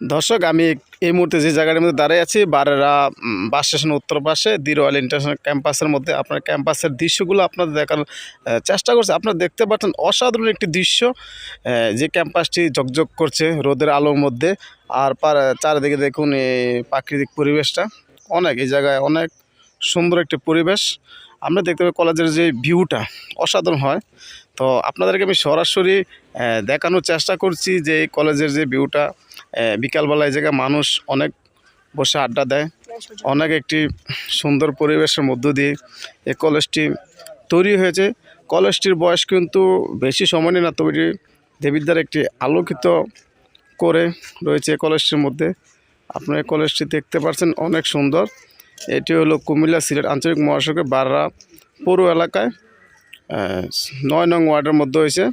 দর্শক, আমি এই মুহূর্তে যে জায়গাটির মধ্যে দাঁড়িয়ে আছি, বারেরা বাস স্টেশনের উত্তর পাশে দিরওয়াল ইন্টারন্যাশনাল ক্যাম্পাসের মধ্যে। আপনার ক্যাম্পাসের দৃশ্যগুলো আপনাদের দেখার চেষ্টা করছে। আপনারা দেখতে পাচ্ছেন অসাধারণ একটি দৃশ্য যে ক্যাম্পাসটি ঝকঝক করছে রোদের আলোর মধ্যে। আর পার, চারিদিকে দেখুন এই প্রাকৃতিক পরিবেশটা। অনেক, এই জায়গায় অনেক সুন্দর একটি পরিবেশ। আমরা দেখতে পাই কলেজের যে ভিউটা, অসাধারণ হয়। তো আপনাদেরকে আমি সরাসরি দেখানোর চেষ্টা করছি যে এই কলেজের যে ভিউটা বিকালবেলা এই জায়গায় মানুষ অনেক বসে আড্ডা দেয়, অনেক একটি সুন্দর পরিবেশের মধ্য দিয়ে এই কলেজটি তৈরি হয়েছে। কলেজটির বয়স কিন্তু বেশি সময় না, তবে এটি দেবিদ্যার একটি আলোকিত করে রয়েছে কলেজটির মধ্যে। আপনার কলেজটি দেখতে পাচ্ছেন, অনেক সুন্দর। এটি হলো কুমিল্লা সিলেট আঞ্চলিক মহাসড়কের বাররা পৌর এলাকায়। নয় নং ওয়ার্ডের মধ্যে হয়েছে।